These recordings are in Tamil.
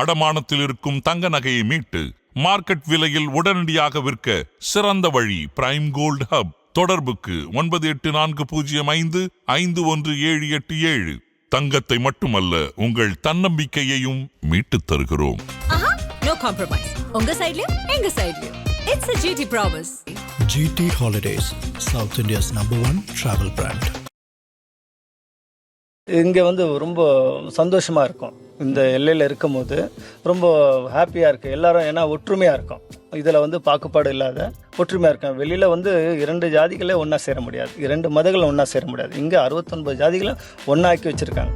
அடமானத்தில் இருக்கும் தங்க நகையை மீட்டு மார்க்கெட் விலையில் உடனடியாக விற்க சிறந்த வழி பிரைம் கோல்ட் ஹப் தொடர்புக்கு ஒன்பது எட்டு நான்கு பூஜ்ஜியம் ஐந்து ஐந்து ஒன்று ஏழு எட்டு ஏழு. தங்கத்தை மட்டுமல்ல உங்கள் தன்னம்பிக்கையையும் மீட்டுத் தருகிறோம். ஆஹா நோ காம்ப்ரமைஸ் உங்க சைடுலயும் எங்க சைடுலயும் it's a GT promise GT Holidays, South India's number one travel brand. இங்கே வந்து ரொம்ப சந்தோஷமாக இருக்கும். இந்த எல்லையில் இருக்கும்போது ரொம்ப ஹாப்பியாக இருக்குது எல்லாரும் ஏன்னா ஒற்றுமையாக இருக்கும். இதில் வந்து பாகுபாடு இல்லாத ஒற்றுமையாக இருக்கும். வெளியில் வந்து இரண்டு ஜாதிகளே ஒன்றா சேர முடியாது. இரண்டு மதங்களும் ஒன்றா சேர முடியாது. இங்கே அறுபத்தொன்பது ஜாதிகளும் ஒன்றாக்கி வச்சுருக்காங்க.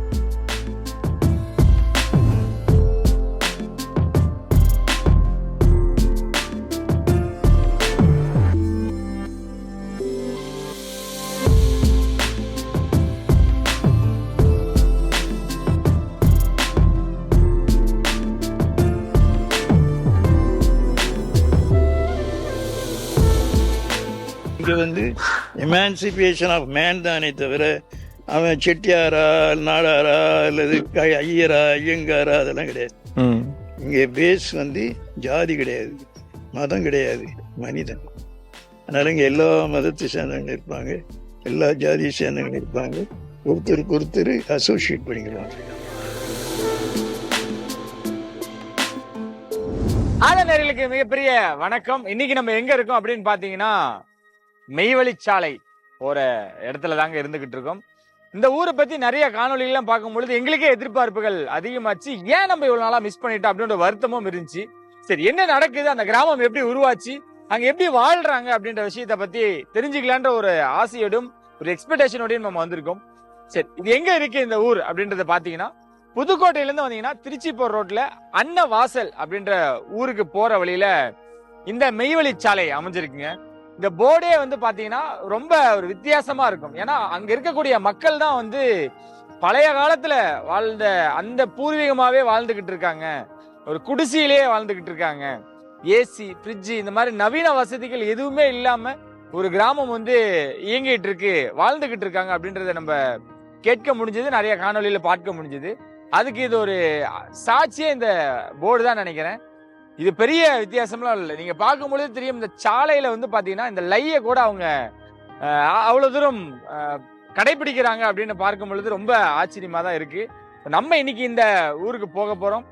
எமான்சிபேஷன் ஆஃப் மேன் தானே தவிர அவன் செட்டியாரா நாடாரா அல்லது ஐயரா ஐயங்காரா அதெல்லாம் கிடையாது. இங்கே பேஸ் வந்து ஜாதி கிடையாது மதம் கிடையாது மனிதன். அதனால இங்கே எல்லா மதத்தை சேர்ந்தவங்க இருப்பாங்க எல்லா ஜாதியை சேர்ந்தவங்க இருப்பாங்க. ஒருத்தருக்கு ஒருத்தர் அசோசியேட் பண்ணிக்கிறாங்க. ஆத நேர்களுக்கு மிகப்பெரிய வணக்கம். இன்னைக்கு நம்ம எங்க இருக்கோம் அப்படின்னு பாத்தீங்கன்னா மெய்வழிச்சாலை போற இடத்துல தாங்க இருந்துகிட்டு இருக்கோம். இந்த ஊரை பத்தி நிறைய காணொலிகள்லாம் பார்க்கும் பொழுது எங்களுக்கே எதிர்பார்ப்புகள் அதிகமாச்சு. ஏன் நம்ம இவ்வளவு நாளா மிஸ் பண்ணிட்டோம் அப்படின்ற வருத்தமும் இருந்துச்சு. சரி என்ன நடக்குது? அந்த கிராமம் எப்படி உருவாச்சு? அங்க எப்படி வாழ்றாங்க? அப்படின்ற விஷயத்தை பத்தி தெரிஞ்சுக்கலான்ற ஒரு ஆசையோடும் ஒரு எக்ஸ்பெக்டேஷனோடையும் நம்ம வந்திருக்கோம். சரி இது எங்க இருக்கு இந்த ஊர் அப்படின்றத பாத்தீங்கன்னா புதுக்கோட்டையில இருந்து வந்தீங்கன்னா திருச்சி போற ரோட்ல அன்ன வாசல் அப்படின்ற ஊருக்கு போற வழியில இந்த மெய்வழிச்சாலை அமைஞ்சிருக்குங்க. இந்த போர்டே வந்து பாத்தீங்கன்னா ரொம்ப ஒரு வித்தியாசமா இருக்கும். ஏன்னா அங்க இருக்கக்கூடிய மக்கள் தான் வந்து பழைய காலத்துல வாழ்ந்த அந்த பூர்வீகமாவே வாழ்ந்துகிட்டு இருக்காங்க. ஒரு குடிசையிலேயே வாழ்ந்துகிட்டு இருக்காங்க. ஏசி ஃப்ரிட்ஜு இந்த மாதிரி நவீன வசதிகள் எதுவுமே இல்லாம ஒரு கிராமம் வந்து இயங்கிட்டு இருக்கு வாழ்ந்துகிட்டு இருக்காங்க அப்படின்றத நம்ம கேட்க முடிஞ்சது நிறைய காணொலியில பார்க்க முடிஞ்சது. அதுக்கு இது ஒரு சாட்சியே இந்த போர்டு தான் நினைக்கிறேன். இது பெரிய வித்தியாசம்லாம் இல்லை. நீங்க பார்க்கும்பொழுது தெரியும் இந்த சாலையில வந்து பாத்தீங்கன்னா இந்த லையை கூட அவங்க அவ்வளோ அவ்வளவு தூரம் கடைபிடிக்கிறாங்க அப்படின்னு பார்க்கும் பொழுது ரொம்ப ஆச்சரியமா தான் இருக்கு. நம்ம இன்னைக்கு இந்த ஊருக்கு போக போறோம்.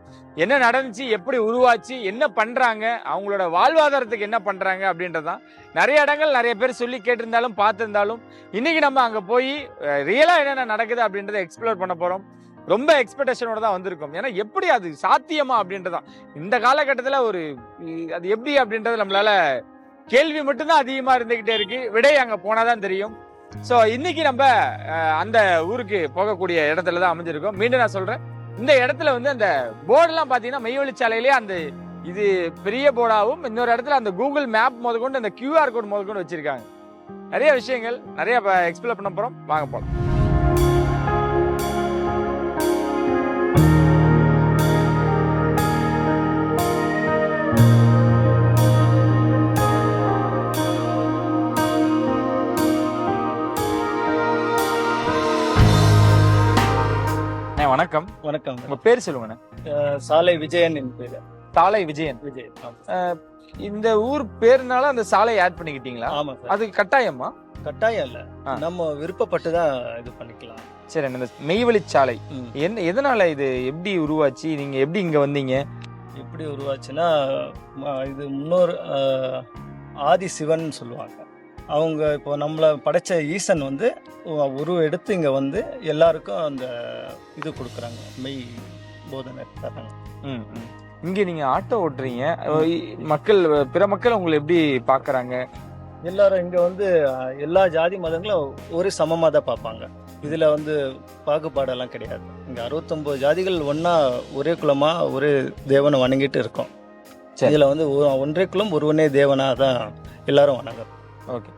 என்ன நடந்துச்சு எப்படி உருவாச்சு என்ன பண்றாங்க அவங்களோட வாழ்வாதாரத்துக்கு என்ன பண்றாங்க அப்படின்றதான் நிறைய இடங்கள் நிறைய பேர் சொல்லி கேட்டிருந்தாலும் பார்த்திருந்தாலும் இன்னைக்கு நம்ம அங்க போய் ரியலா என்னென்ன நடக்குது அப்படின்றத எக்ஸ்ப்ளோர் பண்ண போறோம். ரொம்ப எக்ஸ்பெக்டேஷனோட தான் வந்திருக்கோம். ஏன்னா எப்படி அது சாத்தியமா அப்படின்றதான் இந்த காலகட்டத்தில் ஒரு அது எப்படி அப்படின்றது நம்மளால கேள்வி மட்டும்தான் அதிகமா இருந்துகிட்டே இருக்கு. விடை அங்க போனாதான் தெரியும். ஸோ இன்னைக்கு நம்ம அந்த ஊருக்கு போகக்கூடிய இடத்துல தான் அமைஞ்சிருக்கோம். மீண்டும் நான் சொல்றேன். இந்த இடத்துல வந்து அந்த போர்டெல்லாம் பார்த்தீங்கன்னா மெய்வழிச்சாலையிலே அந்த இது பெரிய போர்டாகவும் இன்னொரு இடத்துல அந்த கூகுள் மேப் முதற்கொண்டு அந்த கியூஆர் கோட் முதற்கொண்டு வச்சிருக்காங்க. நிறைய விஷயங்கள் நிறைய எக்ஸ்பிளோர் பண்ண போகிறோம் வாங்க போகலாம் வணக்கம். வணக்கம். உங்க பேர் சொல்லுங்கண்ணே. சாலை விஜயன் என் பேர். சாலை விஜயன். விஜய் இந்த ஊர் பேருனால அந்த சாலை ஆட் பண்ணிக்கிட்டீங்களா? சார். அது கட்டாயமா? கட்டாயம் இல்லை. நம்ம விருப்பப்பட்டு தான் இது பண்ணிக்கலாம். சரி இந்த மெய்வழிச்சாலை. என்ன எதனால இது எப்படி உருவாச்சு? நீங்க எப்படி இங்க வந்தீங்க? எப்படி உருவாச்சுன்னா இது முன்னோர் ஆதி சிவன் சொல்லுவாங்க. அவங்க இப்போ நம்மளை படைச்ச ஈசன் வந்து உருவம் எடுத்து இங்கே வந்து எல்லாருக்கும் அந்த இது கொடுக்குறாங்க. மெய் போதனை தராங்க ம். இங்க நீங்க ஆட்டோ ஓட்டுறீங்க. மக்கள் பிற மக்கள் உங்களை எப்படி பாக்குறாங்க? எல்லாரும் இங்கே வந்து எல்லா ஜாதி மதங்களும் ஒரு சமமாக தான் பார்ப்பாங்க. இதில் வந்து பாகுபாடெல்லாம் கிடையாது. இங்கே அறுபத்தொம்போது ஜாதிகள் ஒன்றா ஒரே குலமாக ஒரே தேவனை வணங்கிட்டு இருக்கோம். இதில் வந்து ஒன்றே குலம் ஒருவனே தேவனாக தான் எல்லாரும் வணங்குறோம். ஓகே.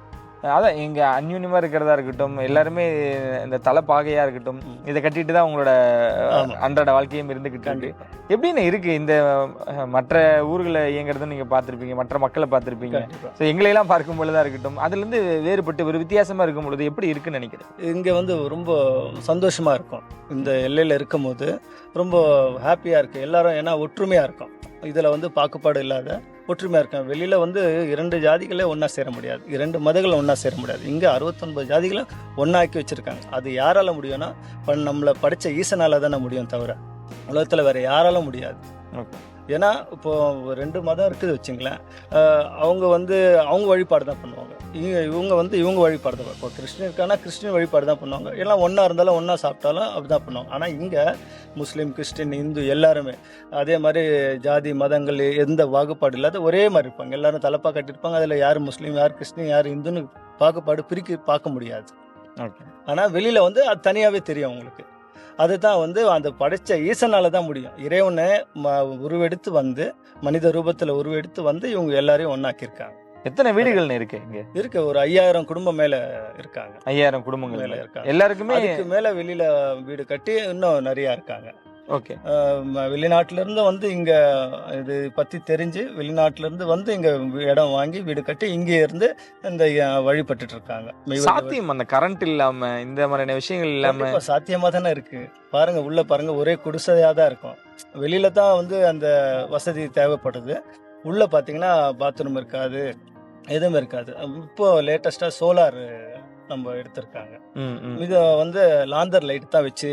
அதான் இங்க அந்யூன்யமா இருக்கிறதா இருக்கட்டும் எல்லாருமே இந்த தலைப்பாகையா இருக்கட்டும் இதை கட்டிட்டு தான் உங்களோட. அன்றாட வாழ்க்கையும் இருக்கு. கண்டிப்பா. எப்படின்னு இருக்கு இந்த மற்ற ஊர்களை இயங்குறதும் நீங்க பார்த்திருப்பீங்க மற்ற மக்களை பார்த்திருப்பீங்க. ஸோ எங்களையெல்லாம் பார்க்கும் பொழுதா இருக்கட்டும் அதுல இருந்து வேறுபட்டு ஒரு வித்தியாசமா இருக்கும் பொழுது எப்படி இருக்குன்னு நினைக்கிறேன் இங்க வந்து ரொம்ப சந்தோஷமா இருக்கும். இந்த எல்லையில இருக்கும் போது ரொம்ப ஹாப்பியா இருக்கு. எல்லாரும் ஏன்னா ஒற்றுமையா இருக்கும். இதுல வந்து பாகுபாடு இல்லாத ஒற்றுமையா இருக்கும் வெளியில வந்து இரண்டு ஜாதிகளே ஒண்ணா சேர முடியாது. இரண்டு மதங்களும் ஒண்ணா சேர முடியாது. இங்க அறுபத்தொன்பது ஜாதிகளை ஒண்ணாக்கி வச்சிருக்காங்க. அது யாரால முடியும்னா இப்ப நம்மளை படிச்ச ஈசனால தானே முடியும் தவிர உலகத்துல வேற யாரால முடியாது. ஏன்னா இப்போ ரெண்டு மதம் இருக்குது வச்சுங்களேன். அவங்க வந்து அவங்க வழிபாடு தான் பண்ணுவாங்க. இவங்க இவங்க வந்து இவங்க வழிபாடு தான் இப்போ கிறிஸ்டின் இருக்கானா கிறிஸ்டின் வழிபாடு தான் பண்ணுவாங்க. எல்லாம் ஒன்றா இருந்தாலும் ஒன்றா சாப்பிட்டாலும் அப்படிதான் பண்ணுவாங்க. ஆனால் இங்கே முஸ்லீம் கிறிஸ்டின் இந்து எல்லாருமே அதே மாதிரி ஜாதி மதங்கள் எந்த பாகுபாடு இல்லாத ஒரே மாதிரி இருப்பாங்க. எல்லாரும் தலைப்பா கட்டியிருப்பாங்க. அதில் யார் முஸ்லீம் யார் கிறிஸ்டின் யார் இந்துன்னு பாகுபாடு பிரிக்க பார்க்க முடியாது. ஆனால் வெளியில் வந்து அது தனியாகவே தெரியும் அவங்களுக்கு. அதுதான் வந்து அந்த படைச்ச ஈசனால தான் முடியும். இறைவனை ம உருவெடுத்து வந்து மனித ரூபத்தில் உருவெடுத்து வந்து இவங்க எல்லாரையும் ஒன்றாக்கியிருக்காங்க எத்தனை வீடுகள்னு இருக்கு இங்க? இருக்கு ஒரு ஐயாயிரம் குடும்பம் மேலே இருக்காங்க. ஐயாயிரம் குடும்பங்கள் மேல இருக்காங்க. எல்லாருக்குமே அதுக்கு மேலே வெளியில் வீடு கட்டி இன்னும் நிறையா இருக்காங்க. ஓகே. வெளிநாட்டுல இருந்து வந்து இங்கே இது பற்றி தெரிஞ்சு வெளிநாட்டுல இருந்து வந்து இங்கே இடம் வாங்கி வீடு கட்டி இங்கே இருந்து இந்த வழிபட்டுட்டு இருக்காங்க. சாத்தியம் அந்த கரண்ட் இல்லாம இந்த மாதிரியான விஷயங்கள் இல்லாம? சாத்தியமா தானே இருக்கு. பாருங்க உள்ள பாருங்க ஒரே குடிசையா தான் இருக்கும். வெளியில தான் வந்து அந்த வசதி தேவைப்படுது. உள்ள பாத்தீங்கன்னா பாத்ரூம் இருக்காது எதுவும் இருக்காது. இப்போ லேட்டஸ்டா சோலார் நம்ம எடுத்திருக்காங்க. ம், ம். இதை வந்து லாந்தர் லைட் தான் வச்சு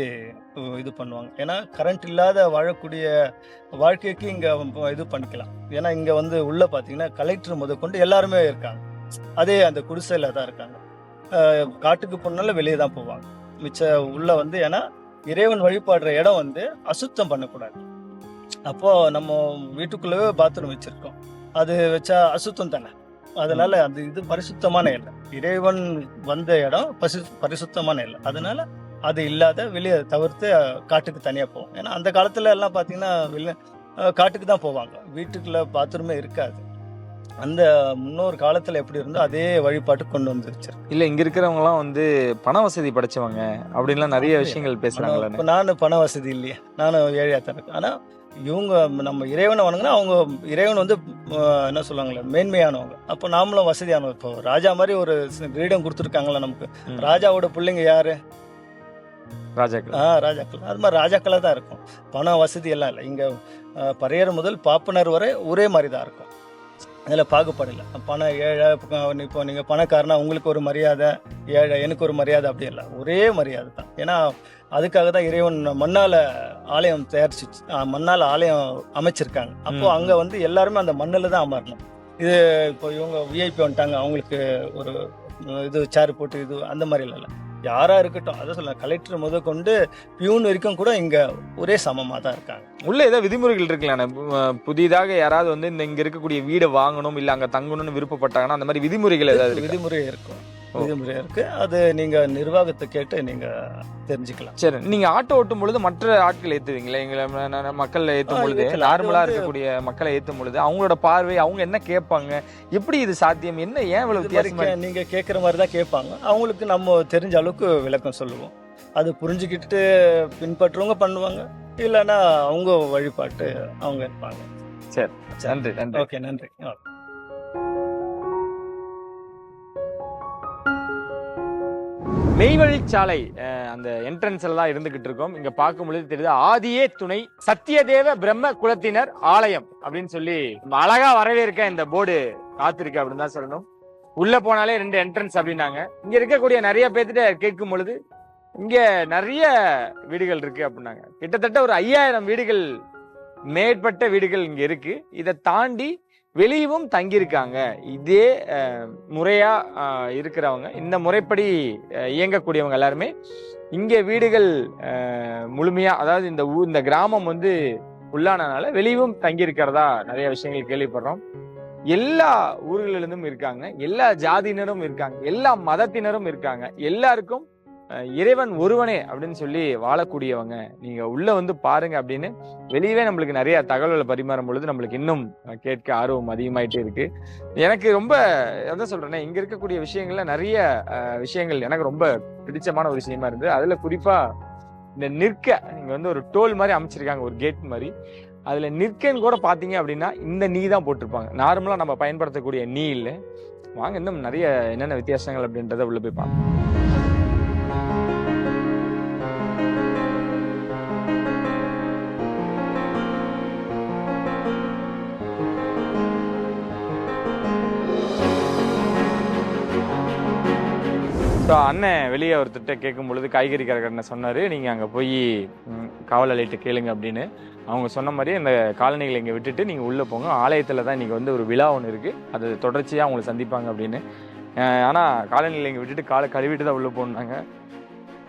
இது பண்ணுவாங்க. ஏன்னா கரண்ட் இல்லாத வாழக்கூடிய வாழ்க்கைக்கு இங்க இது பண்ணிக்கலாம். ஏன்னா இங்க வந்து உள்ள பாத்தீங்கன்னா கலெக்டர் முதற்கொண்டு எல்லாருமே இருக்காங்க. அதே அந்த குடிசையில தான் இருக்காங்க. காட்டுக்கு போனாலும் வெளியே தான் போவாங்க. மிச்ச உள்ள வந்து ஏன்னா இறைவன் வழிபாடுற இடம் வந்து அசுத்தம் பண்ணக்கூடாது. அப்போ நம்ம வீட்டுக்குள்ளவே பாத்ரூம் வச்சிருக்கோம். அது வச்சா அசுத்தம் தானே? அதனால அது இது பரிசுத்தமான இடம் இறைவன் வந்த இடம் பசு பரிசுத்தமான இல்லை அதனால அது இல்லாத வெளியே தவிர்த்து காட்டுக்கு தனியாக போவோம். ஏன்னா அந்த காலத்துல எல்லாம் பார்த்தீங்கன்னா அஹ், காட்டுக்கு தான் போவாங்க. வீட்டுக்குள்ள பாத்ரூமே இருக்காது. அந்த முன்னோர் காலத்துல எப்படி இருந்தோ அதே வழிபாட்டு கொண்டு வந்து வச்சிருக்கு இல்ல இங்க இருக்கிறவங்க எல்லாம் வந்து பண வசதி படைச்சவங்க அப்படின்லாம் நிறைய? விஷயங்கள் பேசுறாங்களே. இப்போ நான் பண வசதி இல்லையே. நானும் ஏழையாக தான் இருக்கேன். ஆனால் இவங்க நம்ம இறைவனை வணங்கினா அவங்க இறைவன் வந்து என்ன சொல்லுவாங்களே மேன்மையானவங்க. அப்போ நாமளும் வசதியானவங்க. இப்போ ராஜா மாதிரி ஒரு கிரீடம் கொடுத்துருக்காங்களா நமக்கு. ராஜாவோட பிள்ளைங்க யாரு? ராஜாக்கள். ஆ ராஜாக்கள். அது மாதிரி ராஜாக்களாக தான் இருக்கும். பணம் வசதி எல்லாம் இல்லை. இங்கே பறையர் முதல் பாப்பனர் வரை ஒரே மாதிரி தான் இருக்கும். அதில் பாகுபாடு இல்லை. பணம் ஏழை இப்போ- இப்போ நீங்கள் பணக்காரனா உங்களுக்கு ஒரு மரியாதை ஏழை எனக்கு ஒரு மரியாதை அப்படி இல்லை. ஒரே மரியாதை தான். ஏன்னா அதுக்காக தான் இறைவன் மண்ணால் ஆலயம் தயாரிச்சு மண்ணால் ஆலயம் அமைச்சிருக்காங்க. அப்போ ம். அங்கே வந்து எல்லாருமே அந்த மண்ணில் தான் அமரணும். இது இப்போ இவங்க விஐபி வந்துட்டாங்க. அவங்களுக்கு ஒரு இது சேர் போட்டு இது அந்த மாதிரி இல்லை யாரா இருக்கட்டும் அதை சொல்ல கலெக்டர் முத கொண்டு பியூன் வரைக்கும் கூட இங்க ஒரே சமமா தான் இருக்காங்க. உள்ள ஏதோ விதிமுறைகள் இருக்குல்ல புதிதாக யாராவது வந்து இந்த இங்க இருக்கக்கூடிய வீடை வாங்கணும் இல்ல அங்க தங்கணும்னு விருப்பப்பட்டாங்கன்னா அந்த மாதிரி விதிமுறைகள் ஏதாவது விதிமுறை இருக்கும். ஓ. விதிமுறை இருக்கு. அது நீங்க நிர்வாகத்தை கேட்டு நீங்க தெரிஞ்சுக்கலாம். சரி நீங்க ஆட்டோ ஓட்டும் பொழுது மற்ற ஆட்கள் ஏத்துவீங்களா? எங்களை மக்களை ஆ, பொழுது ஏத்தலாம். அது நார்மலா வந்து- இருக்கக்கூடிய மக்களை ஏத்தும் பொழுது அவங்களோட பார்வை அவங்க என்ன கேட்பாங்க? எப்படி இது சாத்தியம்? என்ன ஏன் இவ்வளவு இது மாதிரி வித்தியாசமா கே- நீங்க கேட்குற மாதிரி தான் கேட்பாங்க. அவங்களுக்கு நம்ம தெரிஞ்ச அளவுக்கு விளக்கம் சொல்லுவோம். அது புரிஞ்சுக்கிட்டு பின்பற்றுறவங்க பண்ணுவாங்க. இல்லைன்னா அவங்க வழிபாட்டு அவங்க இருப்பாங்க. சரி நன்றி நன்றி. ஓகே நன்றி. மெய்வழிச்சாலை அந்த என்ட்ரன்ஸ்ல தான் இருந்துகிட்டு இருக்கோம். இங்க பார்க்கும் பொழுது தெரியுது ஆதியே துணை சத்தியதேவ பிரம்ம குலத்தினர் ஆலயம் அப்படின்னு சொல்லி அழகா வரவேற்க இந்த போர்டு காத்திருக்கு அப்படின்னு தான் சொல்லணும். உள்ள போனாலே ரெண்டு என்ட்ரன்ஸ் அப்படின்னாங்க. இங்க இருக்கக்கூடிய நிறைய பேர்த்திட்ட கேட்கும் பொழுது இங்க நிறைய வீடுகள் இருக்கு அப்படின்னாங்க. கிட்டத்தட்ட ஒரு ஐயாயிரம் வீடுகள் மேற்பட்ட வீடுகள் இங்க இருக்கு. இதை தாண்டி வெளியவும் தங்கியிருக்காங்க. இதே முறையாக முறையா இருக்கிறவங்க. இந்த முறைப்படி இயங்கக்கூடியவங்க எல்லாருமே இங்கே வீடுகள் முழுமையாக முழுமையா அதாவது இந்த ஊர் இந்த கிராமம் வந்து உள்ளானனால வெளியவும் தங்கியிருக்கிறதா நிறைய விஷயங்கள் கேள்விப்படுறோம். எல்லா ஊர்களிலிருந்தும் இருக்காங்க. எல்லா ஜாதியினரும் இருக்காங்க. எல்லா மதத்தினரும் இருக்காங்க. எல்லாருக்கும் இறைவன் ஒருவனே அப்படின்னு சொல்லி வாழக்கூடியவங்க. நீங்க உள்ள வந்து பாருங்க அப்படின்னு வெளியவே நம்மளுக்கு நிறைய தகவல்களை பரிமாறும் பொழுது நம்மளுக்கு இன்னும் கேட்க ஆர்வம் அதிகமாயிட்டே இருக்கு. எனக்கு ரொம்ப என்ன சொல்றேன்னா இங்க இருக்கக்கூடிய விஷயங்கள்ல நிறைய விஷயங்கள் எனக்கு ரொம்ப பிடிச்சமான ஒரு விஷயமா இருந்தது அதுல குறிப்பா இந்த நிற்க நீங்க வந்து ஒரு டோல் மாதிரி அமைச்சிருக்காங்க ஒரு கேட் மாதிரி. அதுல நிற்கன்னு கூட பாத்தீங்க அப்படின்னா இந்த நீ தான் போட்டிருப்பாங்க. நார்மலா நம்ம பயன்படுத்தக்கூடிய நீ இல்லை. வாங்க இன்னும் நிறைய என்னென்ன வித்தியாசங்கள் அப்படின்றத உள்ள போய் பார்ப்போம். ஸோ அண்ணன் வெளியே ஒருத்தர்கிட்ட கேட்கும் பொழுது காய்கறி கடைக்காரனை சொன்னார் நீங்கள் அங்கே போய் காவல் அலையிட்ட கேளுங்க அப்படின்னு. அவங்க சொன்ன மாதிரி அந்த காலனிகளை இங்கே விட்டுட்டு நீங்கள் உள்ளே போங்க. ஆலயத்தில் தான் இன்றைக்கி வந்து ஒரு விழா ஒன்று இருக்குது அது தொடர்ச்சியாக அவங்களை சந்திப்பாங்க அப்படின்னு. ஆனால் காலனிகளை இங்கே விட்டுட்டு காலை கழுவிட்டு தான் உள்ளே போனாங்க.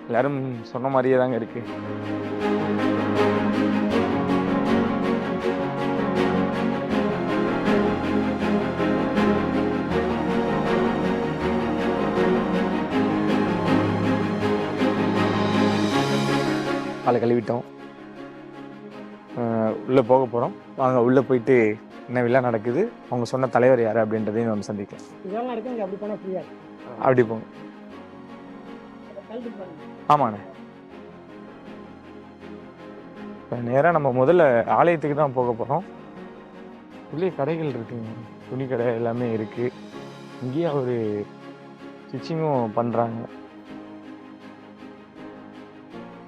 எல்லாரும் சொன்ன மாதிரியே தாங்க இருக்குது காலை கழுவிட்டோம். உள்ள போக போறோம். வாங்க உள்ள போயிட்டு என்ன விழா நடக்குது? அவங்க சொன்ன தலைவர் யாரு அப்படின்றதையும் நம்ம சந்திக்கலாம். அப்படி போங்க. ஆமாண்ணே. நேராக நம்ம முதல்ல ஆலயத்துக்கு தான் போக போகிறோம் உள்ளே கடைகள் இருக்குங்க. துணி கடை எல்லாமே இருக்கு. இங்கேயே ஒரு ஸ்டிச்சிங்கும் பண்ணுறாங்க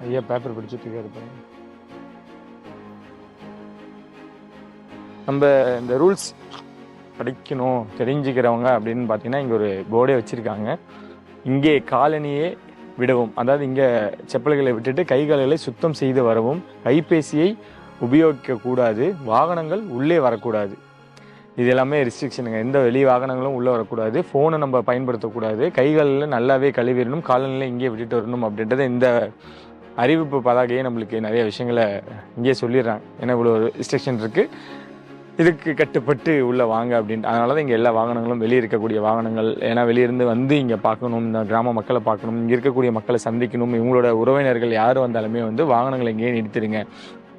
ஐயா பேப்பர் படிச்சுட்டு இருக்காரு பாருங்க. நம்ம இந்த ரூல்ஸ் படிக்கணும் தெரிஞ்சுக்கிறவங்க அப்படின்னு பார்த்தீங்கன்னா இங்கே ஒரு போர்டே வச்சுருக்காங்க. இங்கே காலனியே விடவும் அதாவது இங்கே செப்பல்களை விட்டுட்டு கைகால்களை சுத்தம் செய்து வரவும் கைபேசியை உபயோகிக்கக்கூடாது வாகனங்கள் உள்ளே வரக்கூடாது. இது எல்லாமே ரெஸ்ட்ரிக்ஷனுங்க எந்த வெளி வாகனங்களும் உள்ளே வரக்கூடாது. ஃபோனை நம்ம பயன்படுத்தக்கூடாது. கைகளில் நல்லாவே கழுவிடணும் காலநிலை இங்கே விட்டுட்டு வரணும் அப்படின்றத இந்த அறிவிப்பு பதாகையே நம்மளுக்கு நிறைய விஷயங்களை இங்கேயே சொல்லிடுறாங்க. ஏன்னா இவ்வளோ ரெஸ்ட்ரிக்ஷன் இருக்குது இதுக்கு கட்டுப்பட்டு உள்ளே வாங்க அப்படின்ட்டு. அதனால தான் இங்கே எல்லா வாகனங்களும் வெளியே இருக்கக்கூடிய வாகனங்கள். ஏன்னா வெளியிருந்து வந்து இங்கே பார்க்கணும் இந்த கிராம மக்களை பார்க்கணும் இங்கே இருக்கக்கூடிய மக்களை சந்திக்கணும். இவங்களோட உறவினர்கள் யார் வந்தாலுமே வந்து வாகனங்களை இங்கேயே நிறுத்திடுங்க.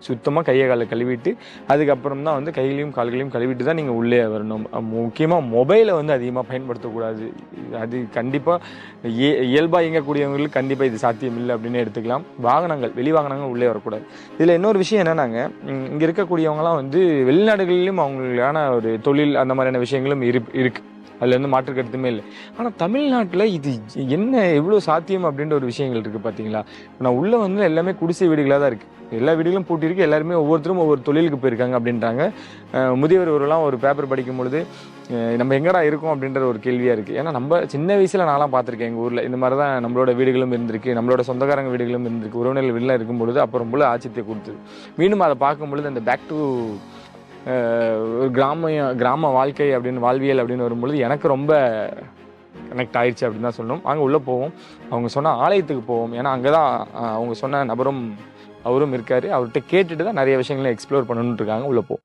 சுத்தமாக கையை காலை கழுவிட்டு அதுக்கப்புறம் தான் வந்து கைகளையும் கால்களையும் கழுவிட்டு தான் நீங்கள் உள்ளே வரணும். முக்கியமாக மொபைலை வந்து அதிகமாக பயன்படுத்தக்கூடாது. அது கண்டிப்பாக இயல்பாக இயங்கக்கூடியவங்களுக்கு கண்டிப்பாக இது சாத்தியம் இல்லை அப்படின்னு எடுத்துக்கலாம். வாகனங்கள் வெளி வாகனங்கள் உள்ளே வரக்கூடாது. இதில் இன்னொரு விஷயம் என்னென்னாங்க இங்கே இருக்கக்கூடியவங்களாம் வந்து வெளிநாடுகளிலும் அவங்களுக்கான ஒரு தொழில் அந்த மாதிரியான விஷயங்களும் இரு இருக்குது அதில் வந்து மாற்று கருத்துமே இல்லை. ஆனால் தமிழ்நாட்டில் இது என்ன எவ்வளோ சாத்தியம் அப்படின்ற ஒரு விஷயங்கள் இருக்குது பார்த்தீங்களா நான் உள்ளே வந்து எல்லாமே குடிசை வீடுகளாக தான் இருக்குது எல்லா வீடுகளும் பூட்டியிருக்கு எல்லாருமே ஒவ்வொருத்தரும் ஒவ்வொரு தொழிலுக்கு போயிருக்காங்க அப்படின்றாங்க. முதியவர் ஒருலாம் ஒரு பேப்பர் படிக்கும் பொழுது நம்ம எங்கடா இருக்கோம் அப்படின்ற ஒரு கேள்வியாக இருக்குது ஏன்னா நம்ம சின்ன வயசில் நான்லாம் பார்த்துருக்கேன் எங்கள் ஊரில். இந்த மாதிரி தான் நம்மளோட வீடுகளும் இருந்திருக்கு. நம்மளோட சொந்தக்காரங்க வீடுகளும் இருந்திருக்கு. உறவினர்கள் வீடுலாம் இருக்கும் பொழுது அப்புறம் போல ஆச்சரியத்தை கொடுத்தது. மீண்டும் அதை பார்க்கும் பொழுது அந்த பேக் டு கிராம கிராம வாழ்க்கை அப்படின்னு வாழ்வியல் அப்படின்னு வரும்பொழுது எனக்கு ரொம்ப கனெக்ட் ஆயிடுச்சு அப்படின்னு தான் சொல்லணும். அங்கே உள்ளே போவோம். அவங்க சொன்ன ஆலயத்துக்கு போவோம். ஏன்னா அங்கே தான் அவங்க சொன்ன நபரும் அவரும் இருக்காரு. அவர்கிட்ட கேட்டுட்டு தான் நிறைய விஷயங்களை எக்ஸ்ப்ளோர் பண்ணணுன்ட்டு இருக்காங்க. உள்ளே போவோம்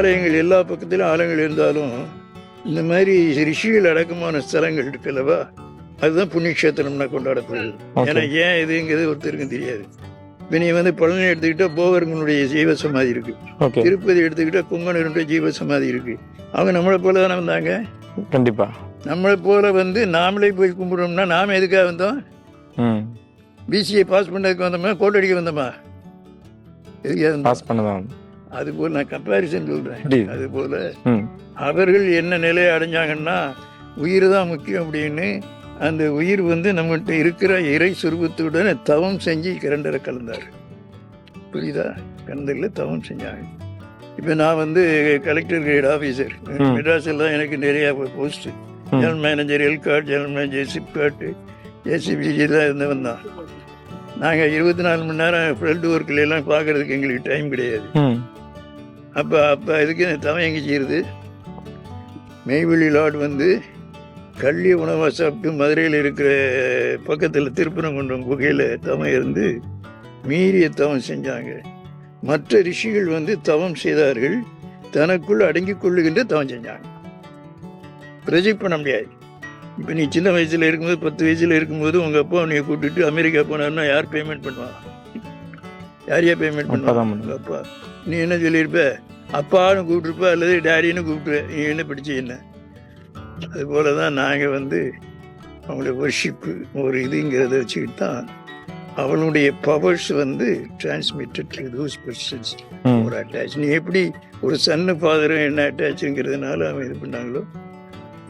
ஆலயங்கள் எல்லா பக்கத்திலும் ஆலயங்கள் இருந்தாலும் இந்த மாதிரி ரிஷிகள் அடக்கமான ஸ்தலங்கள் இருக்குல்லவா? அதுதான் புண்ணியக்ஷேத்திரம்னா கொண்டாடப்படுது. ஏன்னா ஏன் இதுங்கிறது ஒருத்தருக்கும் தெரியாது. இப்போ நீ வந்து பழனி எடுத்துக்கிட்டா போகர்களுடைய ஜீவ சமாதி இருக்கு திருப்பதி எடுத்துக்கிட்டா கும்பனுடைய ஜீவ சமாதி இருக்கு. அவங்க நம்மளை போல தானே வந்தாங்க? கண்டிப்பா. நம்மளை போல வந்து நாமளே போய் கும்பிடுறோம்னா நாம எதுக்காக வந்தோம்? பிசிஏ பாஸ் பண்ணதுக்கு வந்தோமா? கோட் அடிக்க வந்தோமா? எதுக்காக பாஸ் பண்ணதான். அது போல நான் கம்பாரிசன். அது போல அவர்கள் என்ன நிலையை அடைஞ்சாங்கன்னா உயிர் தான் முக்கியம் அப்படின்னு அந்த உயிர் வந்து நம்மகிட்ட இருக்கிற இறை சுரூபத்துடன் தவம் செஞ்சு கிரண்டரை கலந்தார். புரியுதா? கலந்தரில் தவம் செஞ்சாங்க. இப்போ நான் வந்து கலெக்டர் கிரேட் ஆஃபீஸர். மெட்ராஸில் தான் எனக்கு நிறைய post. General manager ELCOT general manager SIPCOT ஏசிபிஜிலாம் இருந்தவன் தான். நாங்கள் இருபத்தி நாலு மணி நேரம் ஃப்ரெண்ட் ஒர்க்கில் எல்லாம் பார்க்கறதுக்கு எங்களுக்கு டைம் கிடையாது. அப்போ அப்போ இதுக்கு தவம் எங்கே செய்யுது மெய்வெளி லார்டு வந்து கள்ளி உணவை சாப்பிட்டு மதுரையில் இருக்கிற பக்கத்தில் திருப்பரங்குன்றம் குகையில் தவம் இருந்து மீறிய தவம் செஞ்சாங்க. மற்ற ரிஷிகள் வந்து தவம் செய்தார்கள். தனக்குள் அடங்கிக் கொள்ளுகின்ற தவம் செஞ்சாங்க. ப்ரொஜெக்ட் பண்ண முடியாது. இப்போ நீ சின்ன வயசில் இருக்கும்போது பத்து வயசில் இருக்கும்போது உங்கள் அப்பா உன்னைய கூட்டிட்டு அமெரிக்கா போனாருன்னா யார் பேமெண்ட் பண்ணுவாங்க? யார் யார் பேமெண்ட் பண்ணுவாங்க? தான் உங்க அப்பா. நீ என்ன சொல்லியிருப்ப? அப்பான்னு கூப்பிட்டுருப்ப அல்லது டேடின்னு கூப்பிட்டு நீ என்ன பிடிச்சி என்ன? அது போல தான் நாங்கள் வந்து அவங்களுடைய ஒர்ஷிப்பு ஒரு இதுங்கிறத வச்சுக்கிட்டு தான் அவளுடைய பவர்ஸ் வந்து டிரான்ஸ்மிட்டட் தோஸ் பர்சன்ஸ் ஒரு அட்டாச் நீ எப்படி ஒரு சன்னு ஃபாதரும் என்ன அட்டாச்சுங்கிறதுனால அவன் இது பண்ணாங்களோ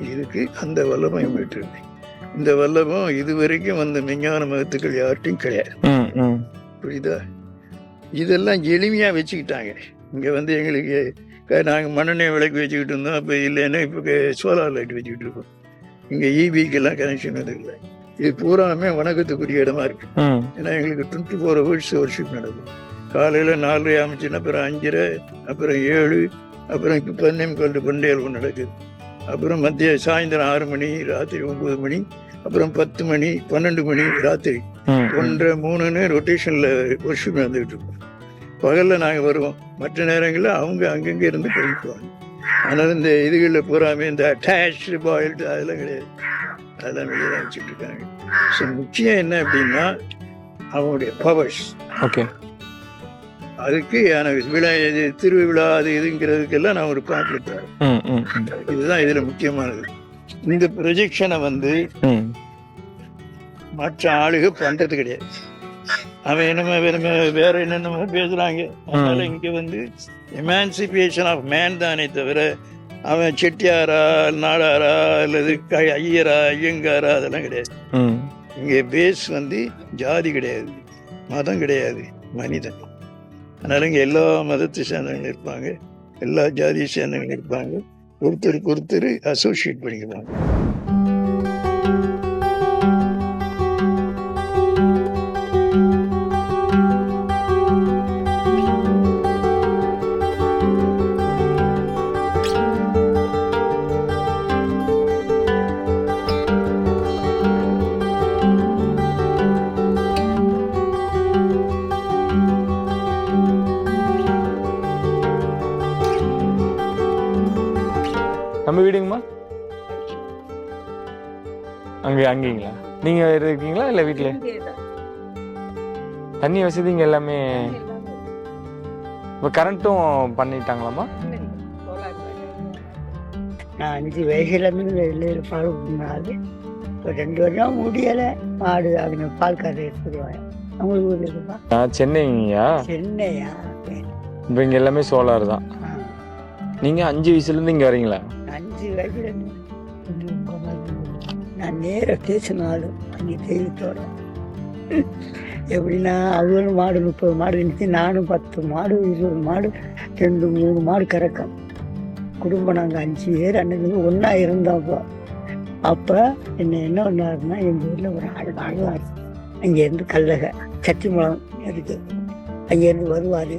இதுக்கு அந்த வல்லமை பெற்றிருக்கு இந்த வல்லமும் இது வரைக்கும் வந்த விஞ்ஞான மகத்துக்கள் யார்ட்டையும் கிடையாது. புரியுதா? இதெல்லாம் எளிமையாக வச்சுக்கிட்டாங்க. இங்கே வந்து எங்களுக்கு நாங்கள் மண்ணெண்ணெய் விளக்கு வச்சுக்கிட்டு இருந்தோம். அப்போ இல்லைன்னா இப்போ சோலார் லைட் வச்சுக்கிட்டு இருக்கோம். இங்கே ஈபிக்கெல்லாம் கனெக்ஷன் அது இல்லை. இது பூராமே வணக்கத்துக்குரிய இடமா இருக்கு. ஏன்னா எங்களுக்கு டுவெண்ட்டி ஃபோர் ஹவர்ஸ் ஒர்ஷிப் நடக்கும். காலையில் நாலரை ஆரம்பிச்சுன்னா அப்புறம் அஞ்சரை அப்புறம் ஏழு அப்புறம் இப்போ பன்னெண்டு கொண்டு பண்டையல் நடக்குது. அப்புறம் மத்திய சாயந்தரம் ஆறு மணி ராத்திரி ஒன்பது மணி அப்புறம் பத்து மணி பன்னெண்டு மணி ராத்திரி. ம் ஒன்றரை மூணுன்னு ரொட்டேஷனில் ஒர்ஷிப் நடந்துகிட்டு இருக்கும் பகலில் நாங்கள் வருவோம். மற்ற நேரங்களில் அவங்க அங்கங்கே இருந்து படிக்குவாங்க அதனால் இந்த இதுகளில் பூராமே இந்த அட்டாச்சு பாயில்டு அதெல்லாம் கிடையாது. அதெல்லாம் வெளியே தான் வச்சுட்டு இருக்காங்க. ஸோ முக்கியம் என்ன அப்படின்னா அவங்களுடைய பவர்ஸ் ஓகே அதுக்கு எனக்கு விழா இது திருவிழா அது இதுங்கிறதுக்கெல்லாம் நான் ஒரு ம் இதுதான் இதில் முக்கியமானது. இந்த ப்ரொஜெக்ஷனை வந்து மற்ற ஆளுக பண்றது கிடையாது. அவன் என்னமோ வேணுமே வேற என்னென்னமோ பேசுறாங்க. அதனால இங்க வந்து எமான்சிபேஷன் ஆஃப் மேன் தானே தவிர அவன் செட்டியாரா நாடாரா அல்லது ஐயரா ஐயங்காரா அதெல்லாம் கிடையாது. இங்கே பேஸ் வந்து ஜாதி கிடையாது மதம் கிடையாது மனிதன். அதனால இங்கே எல்லா மதத்தை சேர்ந்தவங்க இருப்பாங்க எல்லா ஜாதியை சேர்ந்தவங்க இருப்பாங்க. ஒருத்தருக்கு ஒருத்தர் அசோசியேட் பண்ணிக்குவாங்க. நம்ம வீடுங்கம்மா. அங்கே அங்கேங்களா? நீங்க இருக்கீங்களா இல்ல வீட்ல? தண்ணி வசதிங்க எல்லாமே இப்போ கரண்ட்டும் பண்ணிட்டாங்களாம்மா? நான் அஞ்சு வயசுலேருந்து வெளியில் பால் கொடுனாது இப்போ ரெண்டு வருஷம் முடியலை. மாடு அவங்க பால் கறி எடுத்துருவாங்க அவங்களுக்கு ஊர் இருக்குப்பா நான் சென்னைங்கய்யா? சென்னையா? இப்போ இங்க எல்லாமே சோலார் தான். ஆ. நீங்க அஞ்சு வயசுல இருந்து இங்க வரீங்களா? அஞ்சு வயசுலேருந்து நான் நேர பேசினாலும் அங்கே தெய்வத்தோட எப்படின்னா அவங்களும் மாடு முப்பது மாடு இருந்துச்சு நானும் பத்து மாடு இருபது மாடு ரெண்டு மூணு மாடு கறக்கும். குடும்பம் நாங்கள் அஞ்சு பேர் அன்னைக்கு ஒன்றா இருந்தோம் அப்போ என்ன என்ன பண்ணாருன்னா எங்கள் ஊரில் ஒரு ஆள் வாழ்வார். அங்கேருந்து கல்லகை சத்திமுளம் இருக்குது அங்கேருந்து வருவார்.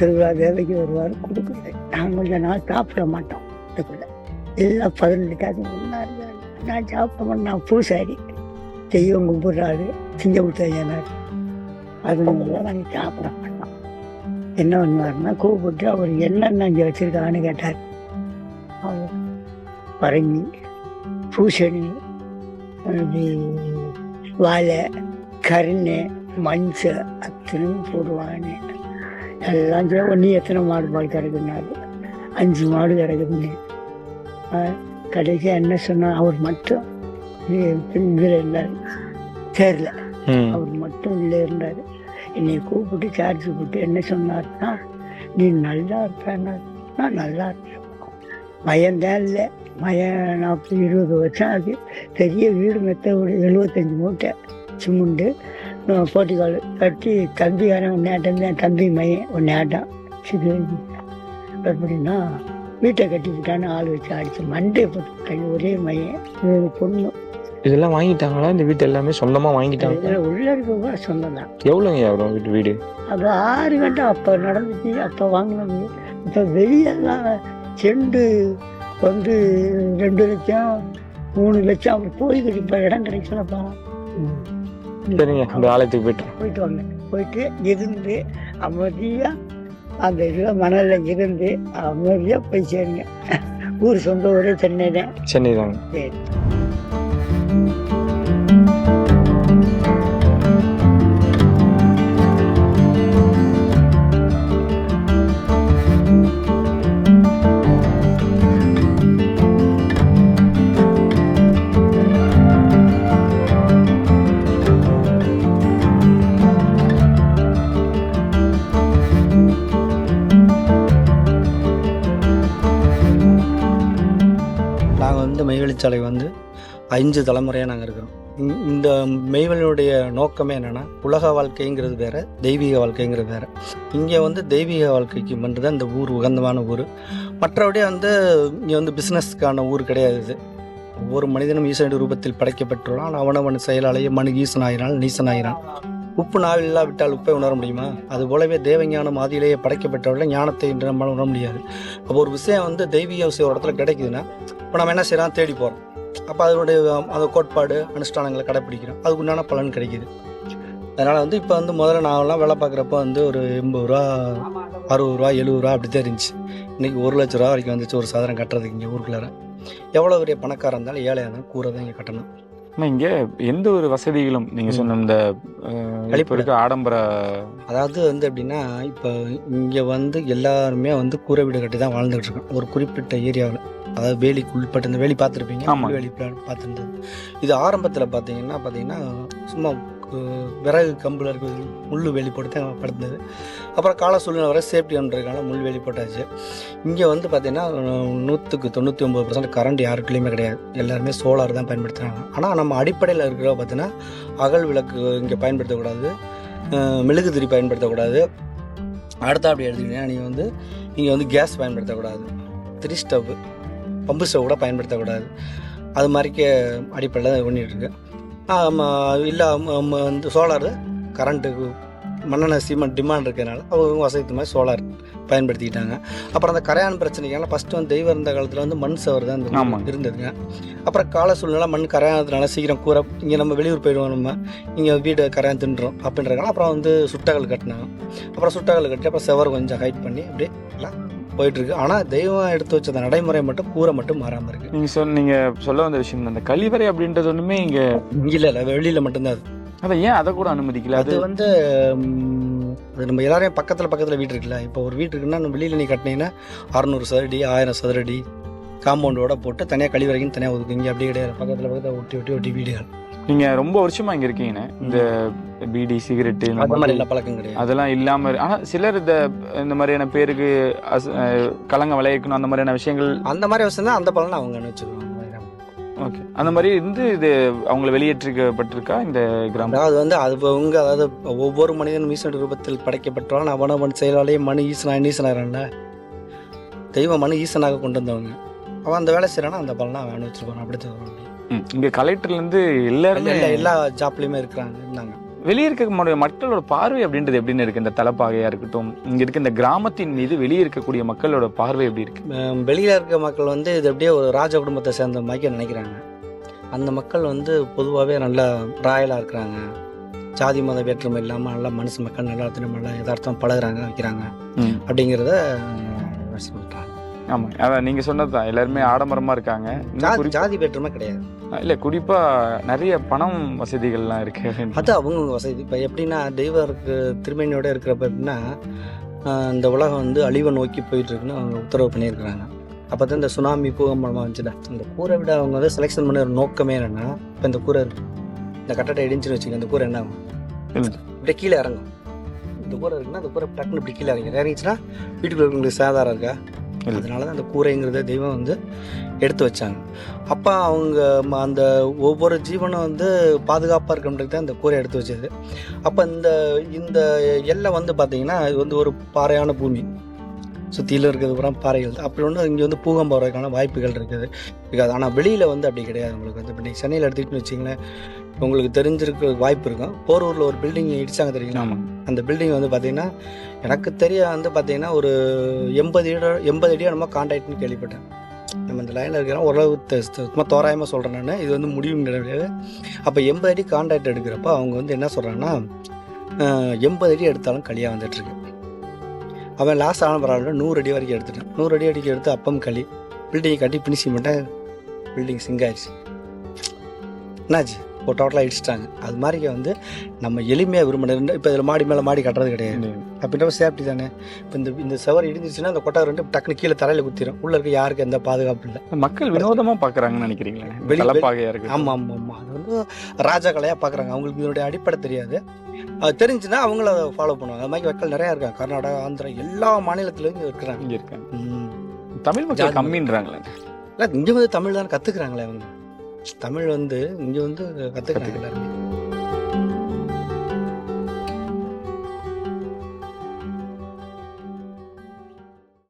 திருவிழா வேலைக்கு வருவார் கொடுக்குறது நாங்கள் கொஞ்சம் நாள் சாப்பிட மாட்டோம். இதுக்குள்ள எல்லாம் பதினெட்டு காசு நான் சாப்பிட நான் பூசாரி. தெய்வம் கும்பிட்றாரு திங்க கொடுத்தாரு அதனால நாங்கள் சாப்பிட மாட்டோம் என்ன பண்ணுவாருன்னா கூப்பிட்டு அவர் என்னென்ன இங்கே வச்சுருக்கான்னு கேட்டார். அவர் பரங்கி பூசணி வாழை கருணை மஞ்சள் அத்தனை போடுவாங்க எல்லாம் சொல்ல ஒன்று எத்தனை மாடு பால் கறக்குனாரு? அஞ்சு மாடு கறக்குன்னு கடைசியாக என்ன சொன்னா அவர் மட்டும் இதில் இருந்தார். தேரில் ம். அவர் மட்டும் உள்ளே இருந்தார். என்னை கூப்பிட்டு சார்ஜ் போட்டு என்ன சொன்னார்னா நீ நல்லா இருப்பேன்னா நான் நல்லா இருப்பேன். மயம்தான் இல்லை. மயம் நாற்பது இருபது வருஷம் அது பெரிய வீடு மெத்த ஒரு எழுபத்தஞ்சி மூட்டை சிமுண்டு போட்டிக்கால் கட்டி தம்பிக்காரன் ஒன்றாட்டம் தான். தம்பி மையன் ஒன்றாட்டம் சரி எப்படின்னா வீட்டை கட்டிக்கிட்டான்னு ஆள் வச்சு அடிச்சு மண்டே போட்டு ஒரே மையன் மூணு பொண்ணு. இதெல்லாம் வாங்கிட்டாங்களா? இந்த வீட்டு எல்லாமே சொந்தமா வாங்கிட்டாங்க இதில் உள்ள இருக்க கூட சொந்தம் தான் எவ்வளோங்க எவ்வளோ வீட்டு வீடு? அது ஆறு கண்டை அப்போ நடந்துச்சு அப்போ வாங்கினது. இப்போ வெளியெல்லாம் செண்டு வந்து ரெண்டு லட்சம் மூணு லட்சம் அப்படி போய்கிட்டு இப்போ இடம் கிடைக்கலப்பா. சரிங்க இந்த ஆலயத்துக்கு போயிட்டு போயிட்டு வாங்க போயிட்டு இருந்து அமைதியாக அந்த இதில் மணலில் இருந்து அமைதியாக போய் சேருங்க ஊர் சொந்த ஊரே சென்னை தான் சென்னை தாங்க சரி. தொழிற்சாலை வந்து அஞ்சு தலைமுறையாக நாங்கள் இருக்கிறோம். இந்த- இந்த நோக்கமே என்னென்னா உலக வாழ்க்கைங்கிறது வேற தெய்வீக வாழ்க்கைங்கிறது வேறு. இங்கே வந்து தெய்வீக வாழ்க்கைக்கு மட்டும்தான் இந்த ஊர் உகந்தமான ஊர். மற்றபடி வந்து இங்கே வந்து பிஸ்னஸ்க்கான ஊர் கிடையாது இது. ஒவ்வொரு மனிதனும் ஈசனுடைய ரூபத்தில் படைக்கப்பட்டுள்ளான். அவனவன் செயலாலேயே மனு ஈசனாயிரான் நீசனாயிரான் உப்பு நாவில் இல்லாவிட்டால் உப்பை உணர முடியுமா? அது போலவே தேவஞானம் ஆதியிலேயே படைக்கப்பட்டவர்கள் ஞானத்தை இன்று நம்மளால் உணர முடியாது. அப்போ ஒரு விஷயம் வந்து தெய்வீக விஷயம் ஒரு இடத்துல கிடைக்குதுன்னா இப்போ நம்ம என்ன செய்யறோம்? தேடி போகிறோம் அப்போ அதனுடைய அந்த கோட்பாடு அனுஷ்டானங்களை கடைப்பிடிக்கிறோம். அதுக்கு உண்டான பலன் கிடைக்குது. அதனால் வந்து இப்போ வந்து முதல்ல நான்லாம் வேலை பார்க்குறப்ப வந்து ஒரு எண்பது ரூபா அறுபது ரூபா எழுபது ரூபா அப்படி தான் இருந்துச்சு. இன்றைக்கி ஒரு லட்ச ரூபா வரைக்கும் வந்துச்சு ஒரு சாதனம் கட்டுறதுக்கு இங்கே ஊருக்குள்ளார. எவ்வளோ பெரிய பணக்காரன் இருந்தாலும் ஏழையாக இருந்தாலும் கூரை தான் இங்கே கட்டணும். இங்க எந்த ஒரு வசதிகளும் நீங்க சொன்ன இந்த இப்ப. இருக்க ஆடம்பர அதாவது வந்து எப்படின்னா இப்போ இங்கே வந்து எல்லாருமே வந்து கூரை வீடு கட்டி தான் வாழ்ந்துகிட்டு இருக்கோம் ஒரு குறிப்பிட்ட ஏரியாவில். அதாவது வேலிக்கு உள்பட்ட இந்த வேலி பார்த்துருப்பீங்க. வேலி பார்த்துருந்தது. இது ஆரம்பத்தில் பார்த்தீங்கன்னா பார்த்தீங்கன்னா சும்மா விறகு கம்பில் இருக்கிறது முள் வேலி போட்டு தான் படுத்தது. அப்புறம் கால சூழ்நிலை வர சேஃப்டி ஒன்றதுக்கான முள் வேலி போட்டாச்சு இங்கே வந்து பார்த்தீங்கன்னா நூற்றுக்கு தொண்ணூற்றி ஒம்பது பர்சன்ட் கரண்ட் யாருக்குள்ளேயுமே கிடையாது. எல்லாருமே சோலார் தான் பயன்படுத்துகிறாங்க ஆனால் நம்ம அடிப்படையில் இருக்கிற பார்த்தீங்கன்னா அகல் விளக்கு இங்கே பயன்படுத்தக்கூடாது. மெழுகுதிரி பயன்படுத்தக்கூடாது. அடுத்த அப்படி எடுத்துக்கிட்டீங்கன்னா நீங்கள் வந்து நீங்கள் வந்து கேஸ் பயன்படுத்தக்கூடாது. த்ரீ ஸ்டவ் பம்பு ஸ்டவ் கூட பயன்படுத்தக்கூடாது. அது மாதிரிக்க அடிப்படையில் தான் பண்ணிகிட்ருக்கு இல்லை வந்து சோலார் கரண்ட்டுக்கு மண்ணெண்ணெய் சீமெண்ட் டிமாண்ட் இருக்கிறதுனால அவங்க வசதி மாதிரி சோலார் பயன்படுத்திக்கிட்டாங்க. அப்புறம் அந்த கரையான் பிரச்சனைக்கான ஃபஸ்ட்டு வந்து தெய்வம் இருந்த காலத்தில் வந்து மண் சவர் தான் இந்த இருந்ததுங்க. அப்புறம் கால சூழ்நிலை மண் கரையானதுனால சீக்கிரம் கூரை இங்கே நம்ம வெளியூர் போயிடுவோம் நம்ம. இங்கே வீடு கரையான் தின்றோம் அப்படின்றதுனால அப்புறம் வந்து சுட்டகல் கட்டினாங்க. அப்புறம் சுட்டகல் கட்டி அப்புறம் செவர் கொஞ்சம் ஹைட் பண்ணி அப்படியே எல்லாம் போயிட்டு இருக்கு ஆனால் தெய்வம் எடுத்து வச்ச அந்த நடைமுறை மட்டும் கூரை மட்டும் மாறாமல் இருக்கு. நீங்க சொன்ன நீங்க சொல்ல வந்த விஷயம் அந்த கழிவறை அப்படின்றது ஒண்ணுமே இங்க இல்லை இல்லை வெளியில் மட்டும்தான் அது. அத ஏன் அதை கூட அனுமதிக்கல? அது வந்து அது நம்ம எல்லாரையும் பக்கத்தில் பக்கத்தில் வீடு இருக்குல்ல. இப்போ ஒரு வீடு இருக்குன்னா நம்ம வெளியில் நீ கட்டினீங்கன்னா அறநூறு சதுரடி ஆயிரம் சதுரடி காம்பவுண்டோட போட்டு தனியாக கழிவறைக்கும் தனியாக ஒதுக்குங்க அப்படி கிடையாது. பக்கத்தில் பக்கத்தில் ஒட்டி ஒட்டி ஒட்டி வீடுகள். நீங்க ரொம்ப வருஷமா இங்க இருக்கீங்க இந்த பீடி சிகரெட்டு அந்த மாதிரி பழக்கம் கிடையாது. அதெல்லாம் இல்லாம இரு- ஆனா சிலர் இந்த இந்த மாதிரியான பேருக்கு கலங்க விளைவிக்கணும் அந்த மாதிரியான விஷயங்கள் அந்த மாதிரி விஷயம் தான் அந்த பலனை அவங்க நினச்சிருவாங்க ஓகே. அந்த மாதிரி இருந்து இது அவங்கள வெளியேற்றிக்கப்பட்டிருக்கா இந்த கிராமம்? அதாவது வந்து அது அவங்க அதாவது ஒவ்வொரு மனிதனும் ஈசன் ரூபத்தில் படைக்கப்பட்டாலும் அவனவன் செயலாலேயே மனு ஈசனா ஈசனாகிறான்ல தெய்வ மனு ஈசனாக கொண்டு வந்தவங்க அவன் அந்த வேலை செய்யறானா அந்த பலனை அவன் அனுபவிச்சிருப்பான். அப்படி தான். இங்க கலெக்டர்ல இருந்து எல்லாருமே எல்லா ஜாப்லயுமே இருக்கிறாங்க இருந்தாங்க. வெளியே இருக்க மக்களோட பார்வை அப்படின்றது எப்படின்னு இருக்கு? இந்த தலைப்பாகையா இருக்கட்டும் இங்க இருக்க இந்த கிராமத்தின் மீது வெளியே இருக்கக்கூடிய மக்களோட பார்வை எப்படி இருக்கு? அஹ் வெளியில இருக்க மக்கள் வந்து இது அப்படியே ஒரு ராஜ குடும்பத்தை சேர்ந்த மாதிரி நினைக்கிறாங்க. அந்த மக்கள் வந்து பொதுவாகவே நல்லா ராயலாக இருக்கிறாங்க. ஜாதி மத வேற்றுமை இல்லாமல் நல்லா மனுஷ மக்கள் நல்லா நல்லா யதார்த்தம் பழகுறாங்க வைக்கிறாங்க. அப்படிங்கிறத சொல்கிறாங்க ஆமா. அதான் நீங்க சொன்னதுதான் எல்லாருமே ஆடம்பரமா இருக்காங்க. ஜாதி வேற்றுமை கிடையாது. இல்ல குறிப்பா நிறைய பணம் வசதிகள்லாம் இருக்கு. அது அவங்கவுங்க வசதி. இப்போ எப்படின்னா தெய்வம் இருக்கு திருமணியோட இருக்கிறப்ப எப்படின்னா இந்த உலகம் வந்து அழிவை நோக்கி போயிட்டு இருக்குன்னு அவங்க உத்தரவு பண்ணியிருக்கிறாங்க. அப்போ தான் இந்த சுனாமி பூகம்பமாக வந்துச்சுல. இந்த கூரை விட அவங்க வந்து செலெக்ஷன் பண்ண ஒரு நோக்கமே என்னன்னா இப்போ இந்த கூரை இருக்கு. இந்த கட்டடை இடிஞ்சுன்னு வச்சுக்க இந்த கூரை என்ன ஆகும். இப்படியே கீழே இறங்கும். இந்த கூரை இருக்குன்னா அந்த கூரை டக்குன்னு இப்படி கீழே இறங்கி இறங்கிச்சுன்னா வீட்டுக்குள்ள சேதாரம் இருக்கா. அதனால தான் அந்த கூரைங்கிறத தெய்வம் வந்து எடுத்து வச்சாங்க. அப்போ அவங்க அந்த ஒவ்வொரு ஜீவனும் வந்து பாதுகாப்பாக இருக்கணுன்றது தான் இந்த கூரை எடுத்து வச்சது. அப்போ இந்த இந்த எல்லை வந்து பார்த்தீங்கன்னா இது வந்து ஒரு பாறையான பூமி. சுற்றிலும் இருக்கிறது பூரா பாறைகள். தான் அப்படி ஒன்று இங்கே வந்து பூகம்பம் வர்றதுக்கான வாய்ப்புகள் இருக்குது. இருக்காது. ஆனால் வெளியில் வந்து அப்படி கிடையாது உங்களுக்கு வந்து. இப்போ நீங்கள் சென்னையில் எடுத்துக்கிட்டு வச்சிங்களேன் உங்களுக்கு தெரிஞ்சிருக்க வாய்ப்பு இருக்கும். போரூரில் ஒரு பில்டிங் இடிச்சாங்க தெரியுங்களா அந்த பில்டிங் வந்து பார்த்தீங்கன்னா எனக்கு தெரிய வந்து பார்த்தீங்கன்னா ஒரு எண்பது அடி எண்பது அடி நம்ம கான்டாக்ட்னு கேள்விப்பட்டேன். நம்ம இந்த லைனில் இருக்கிறோம் ஓரளவு சும்மா தோராயமாக சொல்கிறேன் நான். இது வந்து முடிவு கிடையாது அப்போ எண்பது அடி கான்டாக்ட் எடுக்கிறப்ப அவங்க வந்து என்ன சொல்கிறாங்கன்னா எண்பது அடி எடுத்தாலும் களியாக வந்துட்டுருக்கு அவன் லாஸ்ட் ஆன பரவாயில்ல நூறு அடி வரைக்கும் எடுத்துட்டான். நூறு அடி அடிக்க எடுத்து அப்பம் களி பில்டிங்கை கட்டி பினிஷிங் பண்ணிட்டேன். பில்டிங் சிங்காயிடுச்சு என்னாச்சு? ஒரு டோட்டலாக இடிச்சிட்டாங்க. அது மாதிரி வந்து நம்ம எளிமையாக விரும்பின இப்போ இதில் மாடி மேலே மாடி கட்டுறது கிடையாது. அப்படின்ற சேஃப்டி தானே. இப்போ இந்த இந்த செவர் இடிஞ்சிச்சுன்னா அந்த கொட்டை ரெண்டு டக்குனு கீழே தரையில் குத்திரும். உள்ளே இருக்க யாருக்கு எந்த பாதுகாப்பு இல்லை. மக்கள் வினோதமா பாக்குறாங்கன்னு நினைக்கிறீங்களா? இந்த வெளி- தலப்பாகையா இருக்கு ஆமாம் ஆமாம் ஆமாம் அது வந்து ராஜா கலையாக பார்க்குறாங்க அவங்களுக்கு இதனுடைய அடிப்படை தெரியாது. அது தெரிஞ்சுன்னா அவங்கள ஃபாலோ பண்ணுவாங்க. அது மாதிரி மக்கள் நிறையா இருக்காங்க. கர்நாடகா ஆந்திரா எல்லா மாநிலத்துலையும் இங்கே இருக்கிறாங்க. இங்க இருக்காங்க. தமிழ் மக்கள் கம்மின்றாங்களே. இல்லை இங்கே வந்து தமிழ் தானே கற்றுக்குறாங்களே அவங்க. தமிழ் வந்து இங்கே வந்து கற்றுக்கிட்டாங்க எல்லாருமே.